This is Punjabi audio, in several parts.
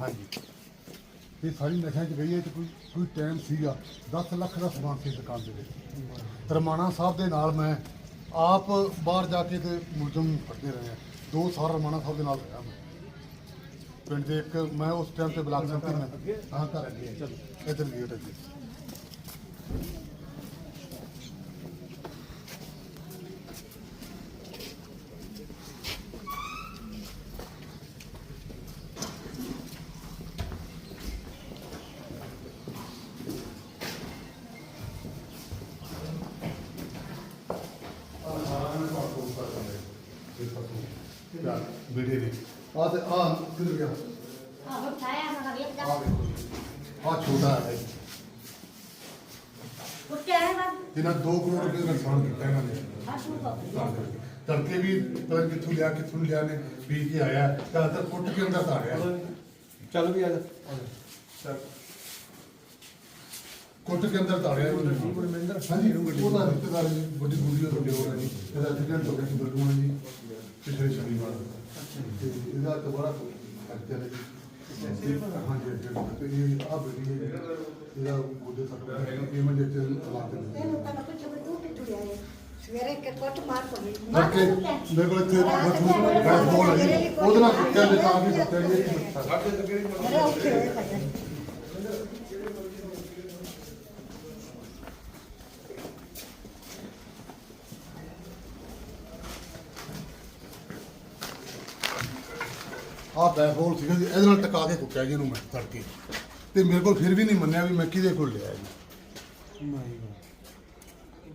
ਹਾਂਜੀ। ਇਹ ਸਾਰੀ ਨਸ਼ਿਆਂ 'ਚ ਗਈ ਹੈ ਤੇ ਕੋਈ ਕੋਈ ਟਾਈਮ ਸੀਗਾ। 10 ਲੱਖ ਦਾ ਸਮਾਨ ਸੀ ਦੁਕਾਨ ਦੇ ਵਿੱਚ। ਰਮਾਣਾ ਸਾਹਿਬ ਦੇ ਨਾਲ ਮੈਂ ਆਪ ਬਾਹਰ ਜਾ ਕੇ ਤੇ ਮੁਲਜ਼ਮ ਫੜਦੇ ਰਹੇ ਹਾਂ। ਦੋ ਸਾਲ ਰਮਾਣਾ ਸਾਹਿਬ ਦੇ ਨਾਲ ਰਿਹਾ ਮੈਂ। ਪਿੰਡ ਦੇ ਇੱਕ, ਮੈਂ ਉਸ ਟਾਈਮ ਤੇ ਬਲਾਕ ਸੰਤੀ ਮੈਂ ਹਾਂ, ਘਰ ਅੱਗੇ ਚਲੋ ਇਧਰ ਗੇਟ ਅੱਗੇ ਬੇੜੇ ਨੇ ਆ ਤੇ ਆ ਕਿੱਧਰ ਗਿਆ ਆਹੋ ਛਾਇਆ ਨਾ ਵੇਖ ਆ ਜਾ ਵੇਖੋ ਆ ਛੋਟਾ ਹੈ ਉੱਤੇ ਹੈ ਬਸ ਇਹਨਾਂ 2 ਕਰੋੜ ਰੁਪਏ ਦਾ ਨੁਕਸਾਨ ਕੀਤਾ ਇਹਨਾਂ ਨੇ ਆ ਤੂੰ ਤੜਕੇ ਵੀ ਪਤਾ ਨੀ ਕਿੱਥੋਂ ਲਿਆ ਕਿੱਥੋਂ ਨੀ ਲਿਆ ਨੇ ਪੀ ਕੇ ਆਇਆ ਤਾਂ ਤਾਂ ਕੁੱਟ ਕੇ ਅੰਦਰ ਧਾਰਿਆ ਚੱਲ ਵੀ ਆ ਜਾ ਕੁੱਟ ਕੇ ਅੰਦਰ ਧਾਰਿਆ ਗੁਰਮਿੰਦਰ ਹਾਂਜੀ ਉਹਦਾ ਰਿਸ਼ਤੇਦਾਰ ਜੀ ਵੱਡੀ ਗੁਰੀ ਦਾ ਵੱਡੇ ਹੋ। ਰਿਹਾ ਜੀ ਇਹਦਾ ਐਕਸੀਡੈਂਟ ਹੋ ਗਿਆ ਸੀ ਬਲਗੂਣਾ ਜੀ ਪਿਛਲੇ ਸ਼ਨੀਵਾਰ ਤੇ ਇਹਦਾ ਦੁਬਾਰਾ ਖਰਚਾ ਹੈ ਜੀ ਹਾਂਜੀ accident ਤੇ ਇਹ ਆ ਬੇਟੀ ਹੈ ਇਹਦਾ ਗੋਡੇ ਤੱਕ ਪੇਮੈਂਟ ਦੇ ਲਾ ਦਿੰਦੇ ਇਹਨੂੰ ਤਾਂ ਕੁਝ ਵੀ ਤੂੰ ਕਿ ਤੁਰਿਆ ਹੈ ਸਵੇਰੇ ਕਿ ਕੋਟ ਮਾਰ ਪਵੇ ਕਰਕੇ ਮੇਰੇ ਕੋਲ ਇੱਥੇ ਬੈਟ ਬਾਲ ਹੈ ਜੀ ਉਹਦੇ ਨਾਲ ਕੁੱਤਿਆਂ ਦੇ ਤਾਂ ਵੀ ਕੁੱਤਿਆਂ ਦੀ ਇੱਕ ਬੱਚਾ ਮੇਰੇ ਔਖੇ ਹੋਏ ਪਏ ਆ ਬੈਫੋਲ ਸੀਗਾ ਜੀ ਇਹਦੇ ਨਾਲ ਟਕਾ ਕੇ ਕੁੱਟਿਆ ਜੀ ਇਹਨੂੰ ਮੈਂ ਤੜਕੇ। ਤੇ ਮੇਰੇ ਕੋਲ ਫਿਰ ਵੀ ਨਹੀਂ ਮੰਨਿਆ ਵੀ ਮੈਂ ਕਿਹਦੇ ਕੋਲ ਲਿਆ ਜੀ।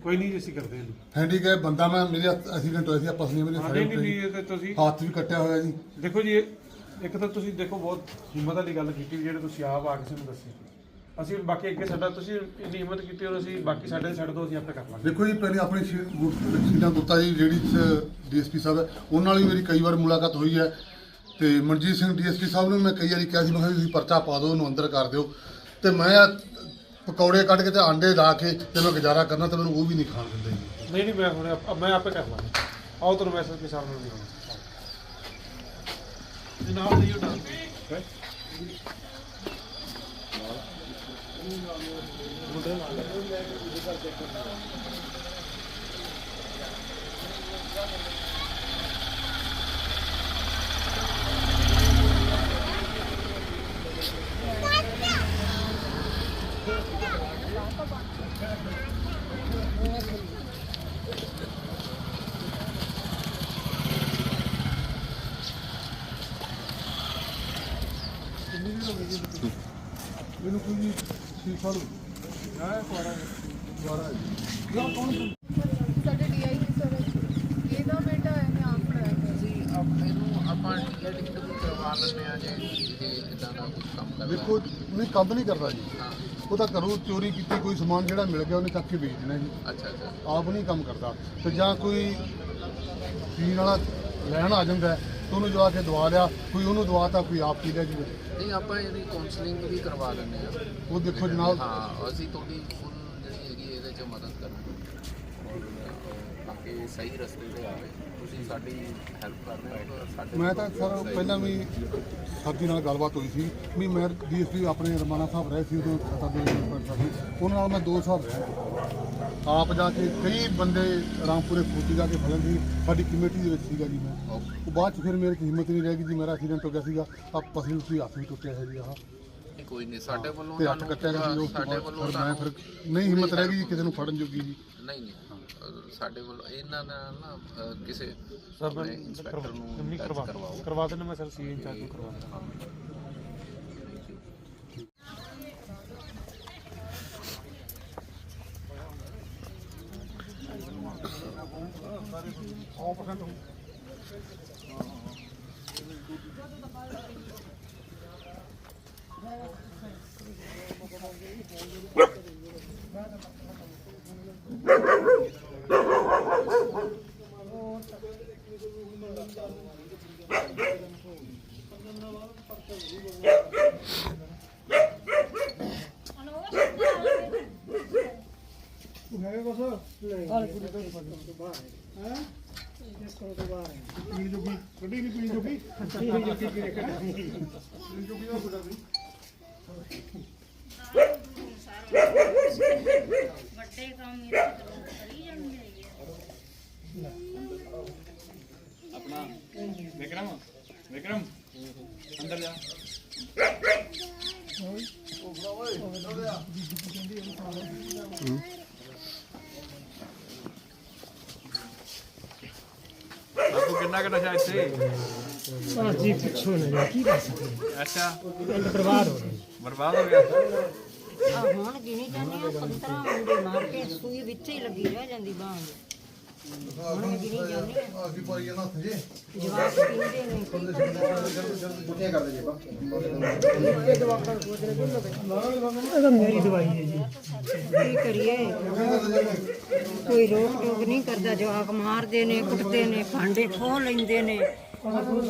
ਕੋਈ ਨਹੀਂ ਅਸੀਂ ਕਰਦੇ ਇਹਨੂੰ ਹੈਂਡੀਕੈਪ ਬੰਦਾ ਮੈਂ ਮੇਰੇ ਐਕਸੀਡੈਂਟ ਹੋਇਆ ਸੀ ਆਪਸ ਵਿੱਚ ਮੇਰੇ ਹਾਂ, ਸਾਰੇ ਨਹੀਂ ਨਹੀਂ ਨਹੀਂ ਇਹ ਤਾਂ ਤੁਸੀਂ ਹੱਥ ਵੀ ਕੱਟਿਆ ਹੋਇਆ ਜੀ। ਦੇਖੋ ਜੀ ਇਹ- ਇੱਕ ਤਾਂ ਤੁਸੀਂ ਦੇਖੋ ਬਹੁਤ ਹਿੰਮਤ ਵਾਲੀ ਗੱਲ ਕੀਤੀ ਵੀ ਜਿਹੜੇ ਤੁਸੀਂ ਆਪ ਆ ਕਿਸੇ ਨੂੰ ਦੱਸੀ। ਅਸੀਂ ਬਾਕੀ ਅੱਗੇ ਸਾਡਾ ਤੁਸੀਂ ਇੰਨੀ ਹਿੰਮਤ ਕੀਤੀ ਔਰ ਅਸੀਂ ਬਾਕੀ ਸਾਡੇ ਤੇ ਛੱਡ ਦੋ ਅਸੀਂ ਆਪੇ ਕਰ ਲਾਂਗੇ। ਦੇਖੋ ਜੀ ਪਹਿਲੇ ਆਪਣੀ ਸ਼ੀਲਾ ਗੁੱਤਾ ਜੀ ਜਿਹੜੀ ਡੀਐਸਪੀ ਸਾਹਿਬ ਹੈ ਉਹਨਾਂ ਨਾਲ ਵੀ ਮੇਰੀ ਕਈ ਵਾਰ ਮੁਲਾਕਾਤ ਹੋਈ ਹੈ। ਤੇ ਮਨਜੀਤ ਸਿੰਘ ਡੀਐਸਪੀ ਸਾਹਿਬ ਨੂੰ ਮੈਂ ਕਈ ਵਾਰੀ ਕਿਹਾ ਸੀ, ਮੈਂ ਕਿਹਾ ਵੀ ਤੁਸੀਂ ਪਰਚਾ ਪਾ ਦਿਓ, ਉਹਨੂੰ ਅੰਦਰ ਕਰ ਦਿਓ। ਤੇ ਮੈਂ ਆ ਪਕੌੜੇ ਕੱਢ ਕੇ ਤੇ ਆਂਡੇ ਲਾ ਕੇ ਤੇ ਮੈਂ ਗੁਜ਼ਾਰਾ ਕਰਨਾ ਤੇ ਮੈਨੂੰ ਉਹ ਵੀ ਨਹੀਂ ਖਾਣ ਦਿੰਦੇ। ਜੀ ਨਹੀਂ ਨਹੀਂ, ਮੈਂ ਹੁਣ ਆਪ- ਮੈਂ ਆਪੇ ਕਰ ਲਾਂਗਾ। ਆਓ ਤੁਹਾਨੂੰ ਮੈਸੇਜ ਕੇ ਸਾਹਮਣੇ ਨਹੀਂ ਆਉਣਾ ਇਹ ਨਾਲ। ਉਡਾ ਮੈਨੂੰ ਕੋਈ ਜੀ ਸੀ ਸਾਲ ਹਾਂ ਕੋਰਾ ਦੁਆਰਾ ਸਾਡੇ ਡੀਆਈਜੀ ਸਰ ਇਹਦਾ ਬੇਟਾ ਇਹਨੇ ਆਪ ਪੜਾਇਆ ਅਸੀਂ ਆਪਣੇ ਨੂੰ ਆਪਾਂ ਟਿਕਟ ਵੀ ਕਰਵਾ ਲੈਂਦੇ ਆ ਜੇ ਇਹ ਇਦਾਂ ਦਾ ਕੁਝ ਕੰਮ ਕਰਦਾ। ਦੇਖੋ ਨਹੀਂ ਕੰਮ ਨਹੀਂ ਕਰਦਾ ਜੀ। ਉਹ ਤਾਂ ਘਰੋਂ ਚੋਰੀ ਕੀਤੀ ਕੋਈ ਸਮਾਨ ਜਿਹੜਾ ਮਿਲ ਗਿਆ ਉਹਨੇ ਚੱਕ ਕੇ ਵੇਚ ਦੇਣਾ ਜੀ। ਅੱਛਾ ਅੱਛਾ। ਆਪ ਨਹੀਂ ਕੰਮ ਕਰਦਾ। ਤੇ ਜਾਂ ਕੋਈ ਪੀਣ ਵਾਲਾ ਲੈਣ ਆ ਜਾਂਦਾ ਤੇ ਉਹਨੂੰ ਜਵਾ ਕੇ ਦਵਾ ਲਿਆ ਕੋਈ ਉਹਨੂੰ ਦਵਾਤਾ ਕੋਈ ਆਪ ਪੀ ਲਿਆ ਜੀ। ਨਹੀਂ ਆਪਾਂ ਇਹਦੀ ਕਾਉਂਸਲਿੰਗ ਵੀ ਕਰਵਾ ਲੈਂਦੇ ਆ ਉਹ ਦੇਖੋ ਜਨਾਬ ਹਾਂ ਅਸੀਂ ਤੁਹਾਡੀ ਫੁੱਲ ਜਿਹੜੀ ਹੈਗੀ ਇਹਦੇ ਚ ਮਦਦ ਕਰਾਂਗੇ। ਔਰ ਅਹ, ਤਾਂ ਕਿ ਸਹੀ ਰਸਤੇ ਤੇ ਆਵੇ। ਤੁਸੀਂ ਸਾਡੀ ਹੈਲਪ ਕਰਦੇ ਹੋ ਸਾਡੇ ਮੈਂ ਤਾਂ ਸਰ ਪਹਿਲਾਂ ਵੀ ਸਾਡੀ ਨਾਲ ਗੱਲਬਾਤ ਹੋਈ ਸੀ। ਵੀ ਮੈਂ ਡੀਐਸਪੀ ਆਪਣੇ ਰਮਾਨਾ ਸਾਹਿਬ ਰਹੇ ਸੀ ਉਦੋਂ ਸਤਾ ਦੇ ਉਹਨਾਂ ਨਾਲ ਮੈਂ 2 ਸਾਲ ਰਿਹਾ ਆਪ ਜਾ ਕੇ ਕਈ ਬੰਦੇ ਰਾਮਪੁਰੇ ਫੌਜੀ ਜਾ ਕੇ ਫੜਨ ਸੀ ਸਾਡੀ ਕਮੇਟੀ ਦੇ ਵਿੱਚ ਸੀਗਾ ਜੀ ਮੈਂ। ਉਹ ਬਾਅਦ ਚ ਫਿਰ ਮੇਰੇ 'ਚ ਹਿੰਮਤ ਨਹੀਂ ਰਹਿ ਗਈ ਜੀ ਮੇਰਾ ਐਕਸੀਡੈਂਟ ਹੋ ਗਿਆ ਸੀਗਾ। ਆ ਪਸਲੀ ਉਸੀ ਹੱਥ ਵੀ ਟੁੱਟਿਆ ਹੈ ਜੀ ਆਹ। ਨਹੀਂ ਕੋਈ ਨਹੀਂ ਸਾਡੇ ਵੱਲੋਂ ਤੇ ਹੱਥ ਕੱਟਿਆ ਗਿਆ ਸੀ ਉਸ ਤੋਂ ਸਾਡੇ ਬਾਅਦ ਵੱਲੋਂ ਫਿਰ ਮੈਂ ਫਿਰ ਨਹੀਂ ਹਿੰਮਤ ਰਹਿ ਗਈ ਜੀ ਕਿਸੇ ਨੂੰ ਫੜਨ ਜੋਗੀ ਜੀ। ਨਹੀਂ ਨਹੀਂ ਸਾਡੇ ਵੱਲੋਂ ਇਹਨਾਂ ਨਾਲ ਨਾ ਕਿਸੇ ਸਰ ਇੰਸਪੈਕਟਰ ਨੂੰ ਕਰਵਾ ਕਰਵਾਓ ਕਰਵਾ ਦੇਣਾ ਮੈਂ ਸਰ ਸੀ ਇੰਚਾਰਜ ਨੂੰ ਕਰਵਾ ਦੇਣਾ Ruff, ruff, ruff. ਪੀਣ ਜੋਗੀ ਕੱਢੀ ਨਹੀਂ ਪੀਣ ਜੋਗੀ ਪੀਣ ਜੋਗੀ ਪੀਣ ਜੋਗੀ ਉਹ ਬੜਾ ਵੀ ਵੱਡੇ ਕੰਮ ਇਹ ਤਾਂ ਲੋਕ ਕਰੀ ਜਾਂਦੇ ਹੈਗੇ ਆ। ਵਿਕਰਮ ਵਿਕਰਮ ਅੰਦਰ ਜਾ ਬਾਪੂ ਕਿੰਨਾ ਕੁ ਨਸ਼ਾ ਇੱਥੇ? ਜੀ ਪਿੱਛੋਂ ਨਾ ਜਾ ਕੀ ਕਰ ਸਕਦੇ? ਅੱਛਾ। ਪਿੰਡ ਬਰਬਾਦ ਹੋ ਗਿਆ ਬਰਬਾਦ ਹੋ ਗਿਆ? ਆ ਹੁਣ ਗਿਣੀ ਜਾਂਦੇ ਆ 15 ਮੁੰਡੇ ਮਾਰ ਕੇ ਸੂਈ ਵਿੱਚ ਹੀ ਲੱਗੀ ਰਹਿ ਜਾਂਦੀ ਬਾਂਹ। ਵੀ ਗਿਣੀ ਜਾਂਦੇ ਆ ਅਸੀਂ ਪਾਈ ਜਾਣਾ ਥੇ ਜਵਾਬ ਪੀਂਦੇ ਨੇ ਇਹ ਤਾਂ ਮੇਰੀ ਦਵਾਈ ਹੈ ਜੀ ਕੀ ਕਰੀਏ ਕੋਈ ਰੋਕ ਟੋਕ ਨਹੀਂ ਕਰਦਾ, ਜਵਾਕ ਮਾਰਦੇ ਨੇ, ਕੁੱਟਦੇ ਨੇ, ਭਾਂਡੇ ਖੋਹ ਲੈਂਦੇ ਨੇ,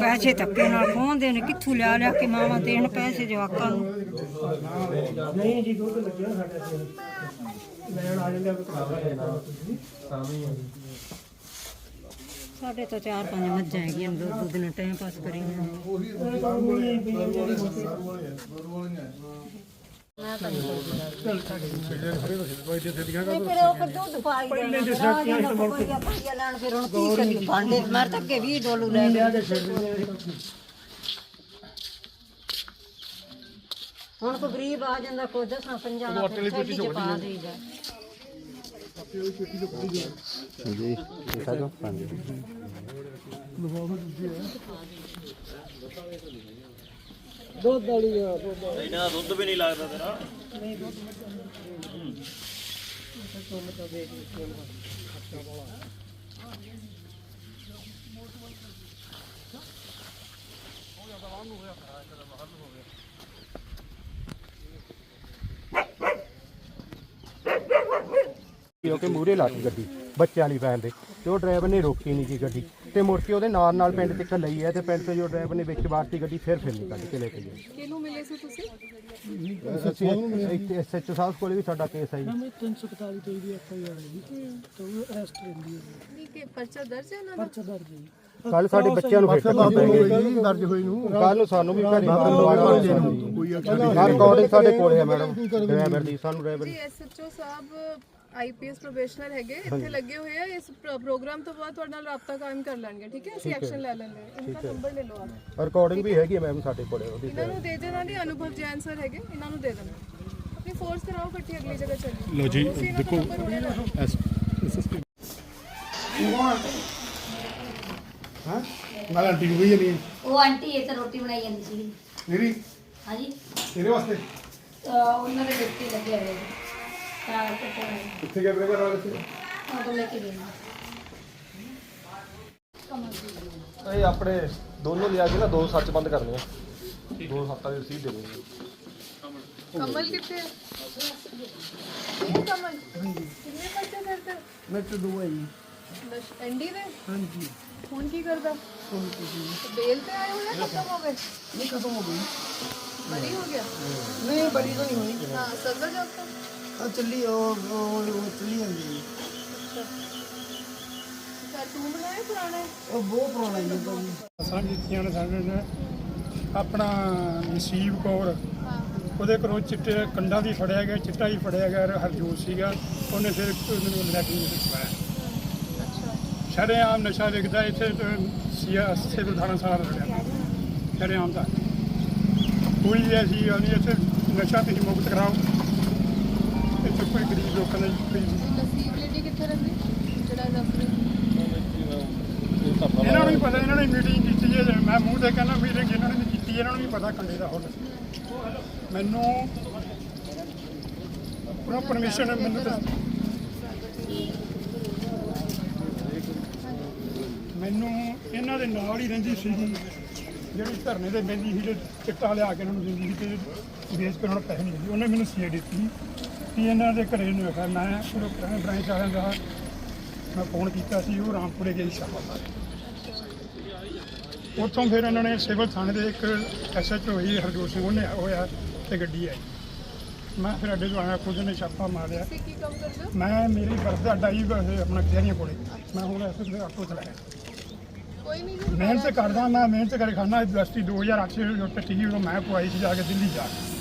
ਪੈਸੇ ਧੱਕੇ ਨਾਲ ਖੋਹਦੇ ਨੇ, ਕਿੱਥੋਂ ਲਿਆ ਲਿਆ ਕੇ ਮਾਵਾਂ ਦੇਣ ਪੈਸੇ ਜਵਾਕਾਂ ਨੂੰ? ਨਹੀਂ ਜੀ, ਦੁੱਧ ਲੱਗਿਆ ਸਾਡੇ ਲੈਣ ਆ ਜਾਂਦੇ ਆ ਤਾਂ ਵੀ ਸਾਡੇ ਤਾਂ ਚਾਰ ਪੰਜ ਮੱਝਾਂ ਹੈਗੀਆਂ ਨੇ, ਦੁੱਧ ਦੁੱਧ ਨਾਲ ਟਾਈਮ ਪਾਸ ਕਰੀ ਫਿਰ ਉਹ ਫਿਰ ਦੁੱਧ ਪਾਈ ਪਹਿਲੇ ਦੇ ਸਰਤੀਆਂ ਇਸ ਮੁਲਕ ਪਾਈਆ ਲੈਣ ਫਿਰ ਹੁਣ ਕੀ ਕਰੀ ਭਾਂਡੇ ਮਰ ਤੱਕ ਕੇ 20 ਡੋਲੂ ਲੈ ਗਏ ਹੁਣ ਕੋ ਗਰੀਬ ਆ ਜਾਂਦਾ ਕੋਈ ਦਸਾਂ ਪੰਜਾਂ ਥੈਲੀ ਚ ਪਾ ਦੇਈਦਾ। ਜੀ ਦਿਖਾ ਦਿਓ ਹਾਂਜੀ ਦੁੱਧ ਵਾਲੀ ਆ ਦੁੱਧ ਵਾਲੀ ਇਹਨਾਂ ਦਾ ਦੁੱਧ ਵੀ ਨਹੀਂ ਲੱਗਦਾ ਤੇਰਾ। ਨਹੀਂ ਦੁੱਧ ਨਹੀਂ। ਕਿਉਂਕਿ ਮੂਰੇ ਲਾਤੀ ਗੱਡੀ ਬੱਚਿਆਂ ਵਾਲੀ ਵੈਨ ਦੇ ਤੇ ਉਹ ਡਰਾਈਵਰ ਨੇ ਰੋਕੀ ਨਹੀਂ ਜੀ ਗੱਡੀ ਤੇ ਮੁੜ ਕੇ ਉਹਦੇ ਨਾਲ ਨਾਲ ਪਿੰਡ ਤੱਕ ਲਈ ਹੈ ਤੇ ਪਿੰਡ ਤੋਂ ਜੋ ਡਰਾਈਵਰ ਨੇ ਵਿੱਚ ਵਾਰਤੀ ਗੱਡੀ ਫਿਰ ਫਿਰ ਨਹੀਂ ਕੱਢ ਕੇ ਲੈ ਕੇ ਗਏ। ਕਿਹਨੂੰ ਮਿਲੇ ਸੀ ਤੁਸੀਂ? ਅਸੀਂ ਇੱਥੇ ਐਸਐਚਓ ਸਾਹਿਬ ਕੋਲੇ ਵੀ ਸਾਡਾ ਕੇਸ ਹੈ ਜੀ। 341 ਤੇ ਦੀ ਐਫ ਆਈ ਆਰ ਹੈ ਜੀ। ਤਾਂ ਅਰੈਸਟ ਰਹਿੰਦੀ ਹੈ ਨਹੀਂ ਕਿ ਪਰਚਾ ਦਰਜ ਹੈ ਦਾ? ਪਰਚਾ ਦਰਜ ਹੈ ਜੀ। ਕੱਲ ਸਾਡੇ ਬੱਚਿਆਂ ਨੂੰ ਫਿਰ ਦਰਜ ਹੋਈ ਨੂੰ। ਕੱਲ ਨੂੰ ਸਾਨੂੰ ਵੀ ਘਰੇ ਰਿਕਾਰਡਿੰਗ ਸਾਡੇ ਕੋਲੇ ਹੈ ਮੈਡਮ। ਡਰਾਈਵਰ ਦੀ ਸਾਨੂੰ ਡਰਾਈਵਰ ਜੀ ਐਸਐਚਓ ਸਾਹਿਬ ਆਈਪੀਐਸ ਪ੍ਰੋਬੇਸ਼ਨਰ ਹੈਗੇ ਇੱਥੇ ਲੱਗੇ ਹੋਏ ਆ ਇਸ ਪ੍ਰੋ- ਪ੍ਰੋਗਰਾਮ ਤੋਂ ਬਾਅਦ ਤੁਹਾਡੇ ਨਾਲ ਰਾਬਤਾ ਕਾਇਮ ਕਰ ਲੈਣਗੇ ਠੀਕ ਹੈ? ਅਸੀਂ ਐਕਸ਼ਨ ਲੈ ਲੈਂਦੇ ਇਹਨਾਂ ਦਾ ਨੰਬਰ ਲੈ ਲਓ ਆਪ। ਰਿਕਾਰਡਿੰਗ ਵੀ ਹੈਗੀ ਮੈਮ ਸਾਡੇ ਕੋਲੇ ਉਹਦੀ ਇਹਨਾਂ ਨੂੰ ਦੇ ਦੇਣਾ ਨਹੀਂ ਅਨੁਭਵ ਜੈਨ ਸਰ ਹੈਗੇ ਇਹਨਾਂ ਨੂੰ ਦੇ ਦੇਣਾ। ਆਪਣੀ ਫੋਰਸ ਕਰਾਓ ਇਕੱਠੀ ਅਗਲੀ ਜਗ੍ਹਾ ਚੱਲੀਏ। ਲੋ ਜੀ ਦੇਖੋ ਹਾਂ? ਨਾਲ ਆਂਟੀ ਨੂੰ ਵੀ ਨਹੀਂ ਉਹ ਆਂਟੀ ਇਹ ਤਾਂ ਰੋਟੀ ਬਣਾਈ ਜਾਂਦੀ ਸੀ ਮੇਰੀ? ਹਾਂਜੀ। ਤੇਰੇ ਵਾਸਤੇ? ਉਹਨਾਂ ਦੇ ਬੱਚੇ ਲੱਗੇ ਹੋਏ ਸੀ ਤਾਂ ਕੱਟਣ ਕਿੱਥੇ ਗਿਆ ਮੇਰੇ ਘਰ ਵਾਲੇ ਤੇ ਉਹ ਤੋਂ ਲੈ ਕੇ ਦੇਣਾ ਇਹ ਆਪਣੇ ਦੋਨੋਂ ਲਿਆ ਕੇ ਨਾ ਦੋ ਸੱਚ ਬੰਦ ਕਰਨੇ ਆ ਦੋ ਹੱਥਾਂ ਦੀ ਰਸੀਦ ਦੇ ਦੇਣੀ ਕਮਲ ਕਿੱਥੇ ਹੈ ਇਹ ਕਮਲ ਕਿੰਨੇ ਬੱਚੇ ਫਿਰ ਤੇ ਮੈਂ ਤੇ ਦੋ ਹੈ ਜੀ ਨਸ਼ ਐਂਡੀ ਦੇ ਹਾਂਜੀ ਹੁਣ ਕੀ ਕਰਦਾ ਫੋਨ ਤੇ ਜੀ ਬੇਲ ਤੇ ਆਏ ਹੋਏ ਆ ਖਤਮ ਹੋ ਗਏ ਨਹੀਂ ਖਤਮ ਹੋ ਗਈ ਬੜੀ ਹੋ ਗਿਆ ਨਹੀਂ ਬੜੀ ਤਾਂ ਨਹੀਂ ਹੋਈ ਹਾਂ ਸਰਵਰ ਜੋਬ ਤੋਂ ਆ ਚੱਲੀ ਉਹ ਉਹ ਉਹ ਚੱਲੀ ਜਾਂਦੀ ਹੈ। ਘਰ ਤੂੰ ਬਣਾਇਆ ਪੁਰਾਣਾ? ਹੈ? ਉਹ ਬਹੁਤ ਪੁਰਾਣਾ ਹੀ ਹੈ ਸਾਂਝ ਦਿੱਤੀਆਂ ਨੇ ਸਾਡੇ ਨੇ। ਆਪਣਾ ਨਸੀਬ ਕੌਰ ਉਹਦੇ ਘਰੋਂ ਚਿੱਟੇ ਕੰਡਾਂ ਦੀ ਫੜਿਆ ਗਿਆ ਚਿੱਟਾ ਹੀ ਫੜਿਆ ਗਿਆ ਹਰਜੋਤ ਸੀਗਾ। ਉਹਨੇ ਫਿਰ ਉਹਨੂੰ ਲੈ ਕੇ ਦਿੱਤਾ। ਸ਼ਰੇਆਮ ਨਸ਼ਾ ਵਿਕਦਾ ਇੱਥੇ ਸੀਆ ਸਿਵਲ ਥਾਣਾ ਸਾਰਾ ਰੜਿਆ ਸ਼ਰੇਆਮ ਦਾ। ਕੋਈ ਐਸੀ ਗੱਲ ਨਹੀਂ ਇੱਥੇ ਨਸ਼ਾ ਤੁਸੀਂ ਮੁਕਤ ਕਰਾਓ। ਕੋਈ ਗਰੀਬ ਲੋਕਾਂ ਦਾ ਕਿੱਥੇ ਰਹਿੰਦੀ? ਜਿਹੜਾ ਇਹਨਾਂ ਨੂੰ ਵੀ ਪਤਾ ਇਹਨਾਂ ਨੇ ਮੀਟਿੰਗ ਕੀਤੀ ਹੈ ਮੈਂ ਮੂੰਹ ਤੇ ਕਹਿੰਦਾ ਮੀਟਿੰਗ ਇਹਨਾਂ ਨੇ ਕੀਤੀ ਇਹਨਾਂ ਨੂੰ ਵੀ ਪਤਾ ਕੰਡੇ ਦਾ ਹੁਣ। ਮੈਨੂੰ ਪਰਮਿਸ਼ਨ ਮੈਨੂੰ ਤਾਂ ਮੈਨੂੰ ਇਹਨਾਂ ਦੇ ਨਾਲ ਹੀ ਰਹਿੰਦੀ ਸੀਗੀ ਜਿਹੜੀ ਧਰਨੇ ਤੇ ਬੈਂਦੀ ਸੀ ਤੇ ਚਿੱਟਾ ਲਿਆ ਕੇ ਇਹਨਾਂ ਨੂੰ ਦਿੰਦੀ ਸੀ ਤੇ ਵੇਚ ਕੇ ਉਹਨਾਂ ਨੂੰ ਪੈਸੇ ਨਹੀਂ ਦਿੰਦੀ। ਉਹਨੇ ਮੈਨੂੰ ਸੀ ਦਿੱਤੀ। ਕਿ ਇਹਨਾਂ ਦੇ ਘਰੇ ਨੂੰ ਆਖਿਆ ਮੈਂ ਉਹ ਪੁਰਾਣੇ ਬ੍ਰਾਂਚ ਵਾਲਿਆਂ ਦਾ ਮੈਂ ਫੋਨ ਕੀਤਾ ਸੀ ਉਹ ਰਾਮਪੁਰੇ ਗਏ ਸ਼ਾਮਾ ਉੱਥੋਂ ਫਿਰ ਇਹਨਾਂ ਨੇ ਸਿਵਲ ਥਾਣੇ ਦੇ ਇੱਕ ਐਸਐਚਓ ਹੋਈ ਹਰਜੋਤ ਸਿੰਘ ਉਹਨੇ ਹੋਇਆ ਤੇ ਗੱਡੀ ਆਈ। ਮੈਂ ਫਿਰ ਅੱਡੇ ਤੋਂ ਆਇਆ ਖੁਦ ਨੇ ਛਾਪਾ ਮਾਰਿਆ। ਹੋ? ਮੈਂ ਮੇਰੀ ਵਰਦ ਅੱਡਾ ਹੀ ਆਪਣਾ ਕਚਹਿਰੀਆਂ ਕੋਲੇ। ਮੈਂ ਹੁਣ ਐਸੇ ਆਟੋ ਚਲਾਇਆ ਮਿਹਨਤ ਕਰਦਾ ਮੈਂ ਮਿਹਨਤ ਕਰਕੇ ਖਾਣਾ ਯੂਨੀਵਰਸਿਟੀ 2008 ਚ ਲੁੱਟ ਸੀ ਉਦੋਂ ਮੈਂ ਪਵਾਈ ਸੀ ਜਾ ਕੇ ਦਿੱਲੀ ਜਾ ਕੇ।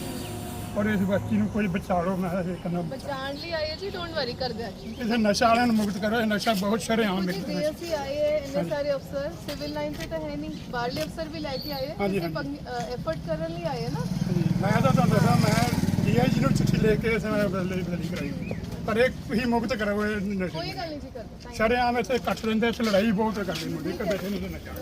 ਔਰ ਇਸ ਬੱਚੀ ਨੂੰ ਕੋਈ ਬਚਾ ਲਓ ਮੈਂ ਇਹ ਕਹਿੰਦਾ ਬਚਾਉਣ ਲਈ ਆਏ ਜੀ ਡੋਂਟ ਵਰੀ ਕਰਦੇ ਆ ਇਸੇ ਨਸ਼ਾ ਵਾਲਿਆਂ ਨੂੰ ਮੁਕਤ ਕਰੋ ਇਹ ਨਸ਼ਾ ਬਹੁਤ ਸ਼ਰੇਆਮ ਜੀ ਡੀਐਸਸੀ ਆਏ ਹੈ ਇੰਨੇ ਸਾਰੇ ਅਫਸਰ ਸਿਵਲ ਲਾਈਨ ਤੇ ਤਾਂ ਹੈ ਨਹੀਂ ਬਾਹਰਲੇ ਅਫਸਰ ਵੀ ਲੈ ਕੇ ਆਏ ਹੈ ਹਾਂਜੀ, ਐਫਰਟ ਕਰਨ ਲਈ ਆਏ ਹੈ ਨਾ। ਮੈਂ ਤਾਂ ਤੁਹਾਨੂੰ ਦੱਸਾਂ ਮੈਂ ਡੀਆਈਜੀ ਨੂੰ ਚਿੱਠੀ ਲੈ ਕੇ ਇਸ ਮੈਂ ਬਦਲੀ ਬਦਲੀ ਕਰਾਈ। ਪਰ ਇੱਕ ਹੀ ਮੁਕਤ ਕਰੋ ਇਹ ਨਸ਼ੇ ਕੋਈ ਗੱਲ ਨਹੀਂ ਜੀ ਕਰਦੇ ਸ਼ਰੇਆਮ ਇੱਥੇ ਕੱਟ ਲੈਂਦੇ ਇੱਥੇ ਲੜਾਈ ਬਹੁਤ ਕਰਦੇ ਮੁੰਡੇ ਕਿ ਬੈਠੇ ਨਹੀਂ ਨਸ਼ਾ।